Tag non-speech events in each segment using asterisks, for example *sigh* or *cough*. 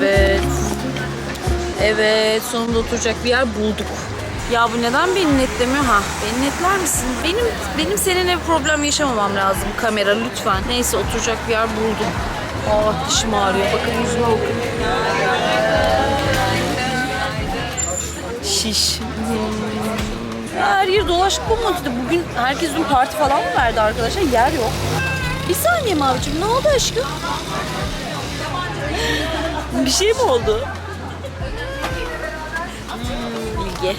Evet. Evet, sonunda oturacak bir yer bulduk. Ya bu neden beni netlemiyor? Ha, beni netler misin? Benim benim seninle bir problem yaşamamam lazım kamera lütfen. Neyse oturacak bir yer buldum. Aa dişim ağrıyor. Bakın yüzüme bakın. Şiş. Hmm. Her yer dolaşık bulmadı. Bugün herkes dün parti falan mı verdi arkadaşlar? Yer yok. Bir saniye Mavicim ne oldu aşkım? *laughs* Bir şey mi oldu? Hmm, Bilge.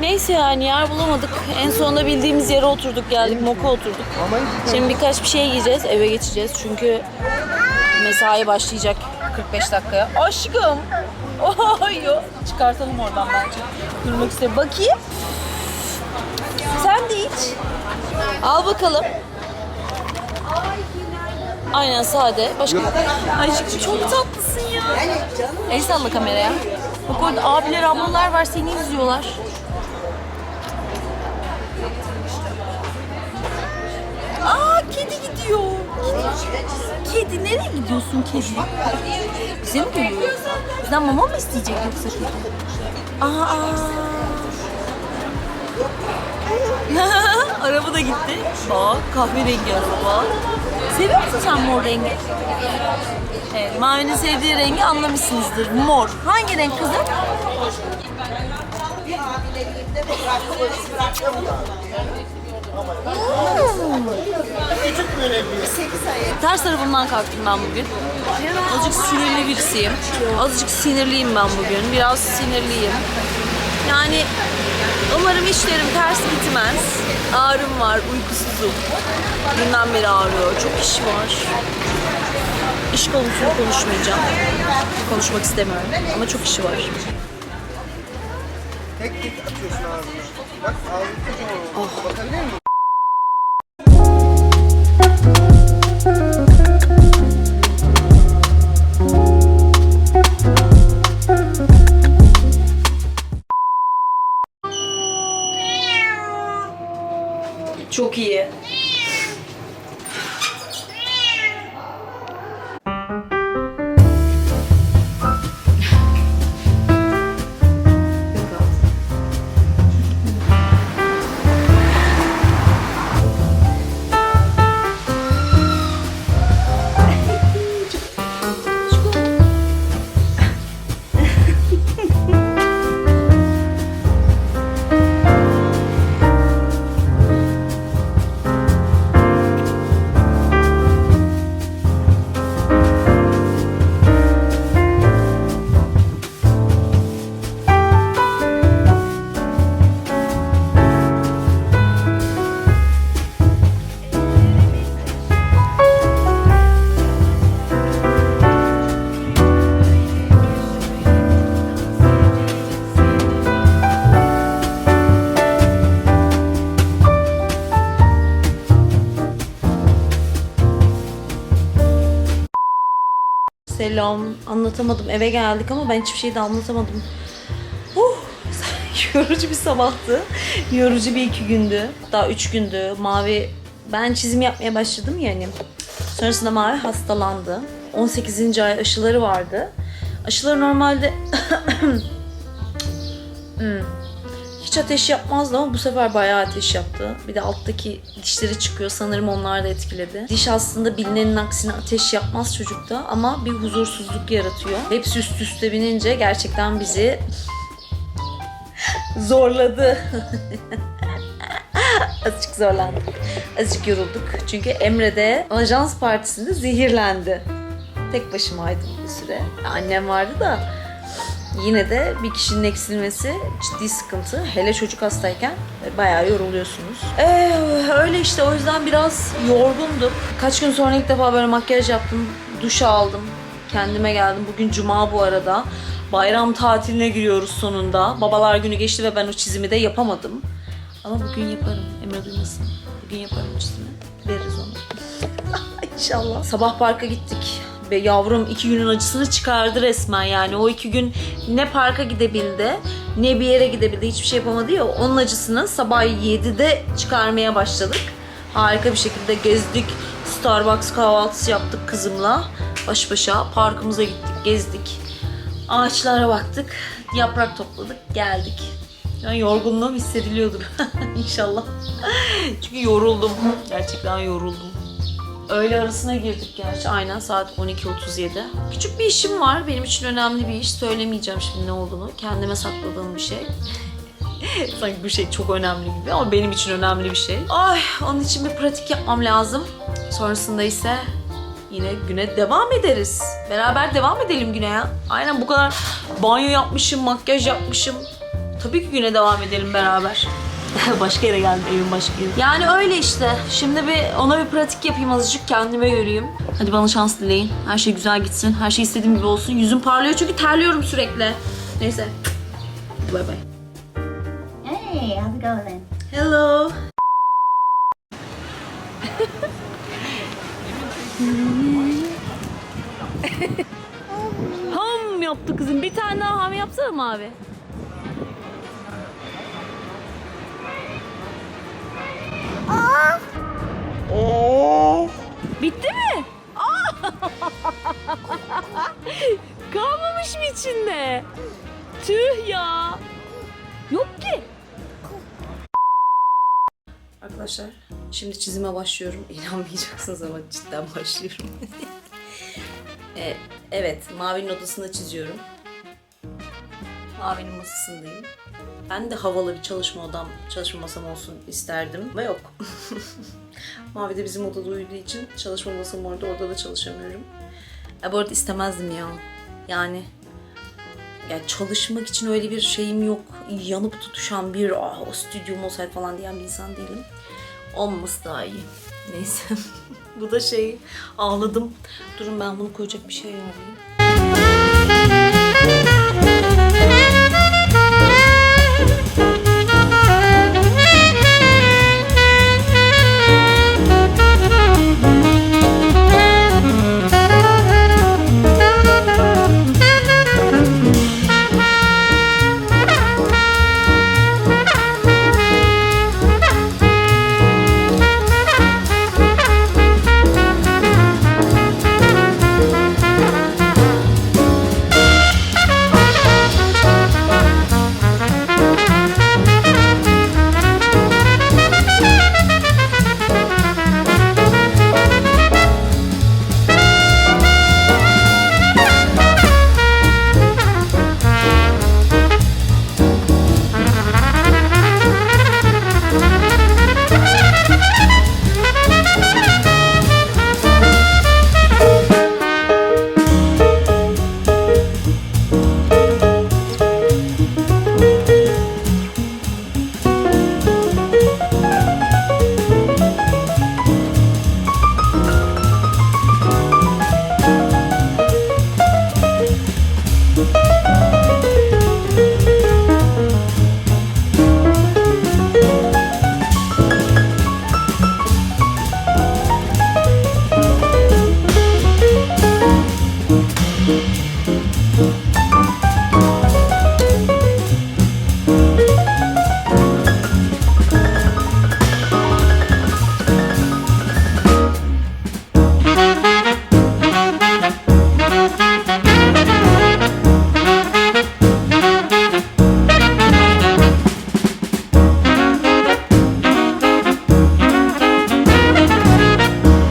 Neyse yani yer bulamadık. En sonunda bildiğimiz yere oturduk geldik. Moka oturduk. Şimdi birkaç bir şey yiyeceğiz. Eve geçeceğiz. Çünkü mesai başlayacak 45 dakikaya. Aşkım. *laughs* Oy. Çıkartalım oradan bence. Durmak istedim. Bakayım. Sen de iç. Al bakalım. Aynen sade. Başka. Aşkım çok tatlısın ya. El salla kameraya. Bak orada abiler ablalar var seni izliyorlar. Aa kedi gidiyor. Kedi nereye gidiyorsun kedi? Bize mi geliyor? Bizden mama mı isteyecek yoksa kedi? Aa. *laughs* araba da gitti. Bak kahverengi araba. Seviyor musun sen mor rengi? Evet, Mavi'nin sevdiği rengi anlamışsınızdır. Mor. Hangi renk kızım? Ters tarafımdan kalktım ben bugün. Azıcık sinirli birisiyim. Azıcık sinirliyim ben bugün. Biraz sinirliyim. Yani umarım işlerim ters gitmez. Ağrım var, uykusuzum. Dünden beri ağrıyor. Çok iş var. İş konusunu konuşmayacağım. Konuşmak istemiyorum ama çok işi var. Tek tek atıyorsun ağzına. Bak ağzın kocaman oldu. Bakabilir miyim? Selam. Anlatamadım. Eve geldik ama ben hiçbir şey de anlatamadım. Uh, *laughs* yorucu bir sabahtı. Yorucu bir iki gündü. Daha üç gündü. Mavi ben çizim yapmaya başladım ya hani. Sonrasında Mavi hastalandı. 18. ay aşıları vardı. Aşıları normalde *clears throat* Hmm. Hiç ateş yapmazdı ama bu sefer bayağı ateş yaptı. Bir de alttaki dişleri çıkıyor. Sanırım onlar da etkiledi. Diş aslında bilinenin aksine ateş yapmaz çocukta ama bir huzursuzluk yaratıyor. Hepsi üst üste binince gerçekten bizi *laughs* zorladı. *laughs* Azıcık zorlandık. Azıcık yorulduk. Çünkü Emre de ajans partisinde zehirlendi. Tek başımaydım bir süre. Annem vardı da yine de bir kişinin eksilmesi ciddi sıkıntı. Hele çocuk hastayken bayağı yoruluyorsunuz. Ee, öyle işte o yüzden biraz yorgundum. Kaç gün sonra ilk defa böyle makyaj yaptım. Duş aldım. Kendime geldim. Bugün cuma bu arada. Bayram tatiline giriyoruz sonunda. Babalar günü geçti ve ben o çizimi de yapamadım. Ama bugün yaparım. Emre duymasın. Bugün yaparım çizimi. Veririz onu. *laughs* İnşallah. Sabah parka gittik. Ve yavrum iki günün acısını çıkardı resmen yani. O iki gün ne parka gidebildi ne bir yere gidebildi. Hiçbir şey yapamadı ya. Onun acısını sabah 7'de çıkarmaya başladık. Harika bir şekilde gezdik. Starbucks kahvaltısı yaptık kızımla. Baş başa parkımıza gittik, gezdik. Ağaçlara baktık, yaprak topladık, geldik. Yani yorgunluğum hissediliyordur *laughs* inşallah. Çünkü yoruldum. Gerçekten yoruldum. Öğle arasına girdik gerçi. Aynen saat 12.37. Küçük bir işim var. Benim için önemli bir iş. Söylemeyeceğim şimdi ne olduğunu. Kendime sakladığım bir şey. *laughs* Sanki bu şey çok önemli gibi ama benim için önemli bir şey. Ay onun için bir pratik yapmam lazım. Sonrasında ise yine güne devam ederiz. Beraber devam edelim güne ya. Aynen bu kadar banyo yapmışım, makyaj yapmışım. Tabii ki güne devam edelim beraber. *laughs* başka yere geldim, evin başka yeri. Yani öyle işte. Şimdi bir ona bir pratik yapayım azıcık kendime göreyim. Hadi bana şans dileyin. Her şey güzel gitsin. Her şey istediğim gibi olsun. Yüzüm parlıyor çünkü terliyorum sürekli. Neyse. Bye bye. Hey, how's it going? Hello. *laughs* ham yaptı kızım. Bir tane daha ham yapsana mı abi? İçinde? Tüh ya. Yok ki. Arkadaşlar şimdi çizime başlıyorum. *laughs* İnanmayacaksınız ama cidden başlıyorum. Ee, *laughs* evet Mavi'nin odasında çiziyorum. Mavi'nin masasındayım. Ben de havalı bir çalışma odam, çalışma masam olsun isterdim ama yok. *laughs* Mavi de bizim odada uyuduğu için çalışma masam orada, orada da çalışamıyorum. Ya bu arada istemezdim ya. Yani ya çalışmak için öyle bir şeyim yok. Yanıp tutuşan bir ah o stüdyom olsaydı falan diyen bir insan değilim. Olmaması daha iyi. Neyse. *laughs* Bu da şey ağladım. Durun ben bunu koyacak bir şey arayayım.